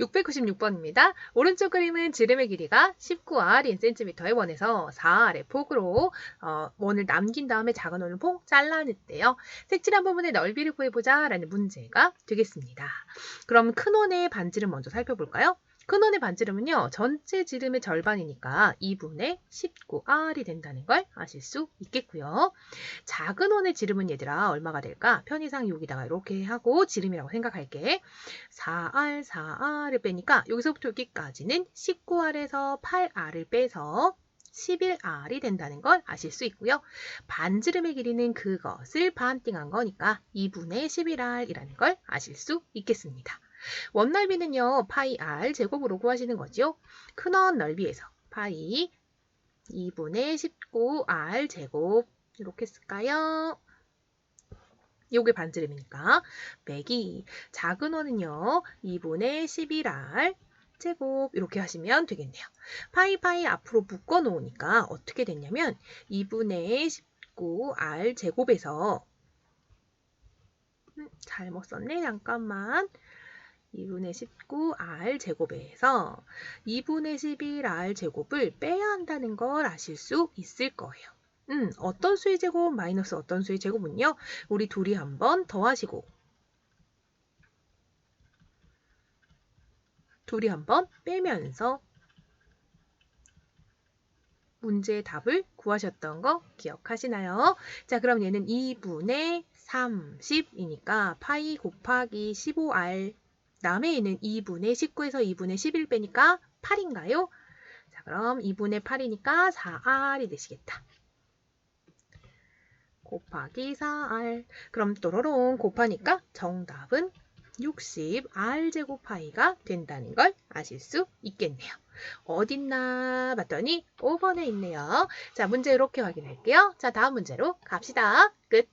696번입니다. 오른쪽 그림은 지름의 길이가 19r인 cm의 원에서 4r의 폭으로 어, 원을 남긴 다음에 작은 원을 폭 잘라냈대요. 색칠한 부분의 넓이를 구해보자 라는 문제가 되겠습니다. 그럼 큰 원의 반지름 먼저 살펴볼까요? 큰 원의 반지름은요. 전체 지름의 절반이니까 2분의 19r이 된다는 걸 아실 수 있겠고요. 작은 원의 지름은 얘들아 얼마가 될까? 편의상 여기다가 이렇게 하고 지름이라고 생각할게. 4r, 4r을 빼니까 여기서부터 여기까지는 19r에서 8r을 빼서 11r이 된다는 걸 아실 수 있고요. 반지름의 길이는 그것을 반띵한 거니까 2분의 11r이라는 걸 아실 수 있겠습니다. 원 넓이는요, 파이 r 제곱으로 구하시는 거죠. 큰원 넓이에서 파이 2분의 19r 제곱 이렇게 쓸까요? 요게 반지름이니까 빼기 작은 원은요 2분의 11r 제곱 이렇게 하시면 되겠네요. 파이 파이 앞으로 묶어 놓으니까 어떻게 됐냐면 2분의 19r 제곱에서 음, 잘못 썼네 잠깐만 2분의 19r 제곱에서 2분의 11r 제곱을 빼야 한다는 걸 아실 수 있을 거예요. 음, 어떤 수의 제곱 마이너스 어떤 수의 제곱은요. 우리 둘이 한번 더하시고 둘이 한번 빼면서 문제의 답을 구하셨던 거 기억하시나요? 자, 그럼 얘는 2분의 30이니까 파이 곱하기 15r 남의 얘는 2분의 19에서 2분의 11 빼니까 8인가요? 자, 그럼 2분의 8이니까 4r이 되시겠다. 곱하기 4r. 그럼 또로롱 곱하니까 정답은 60r 제곱 파이가 된다는 걸 아실 수 있겠네요. 어딨나 봤더니 5번에 있네요. 자, 문제 이렇게 확인할게요. 자, 다음 문제로 갑시다. 끝.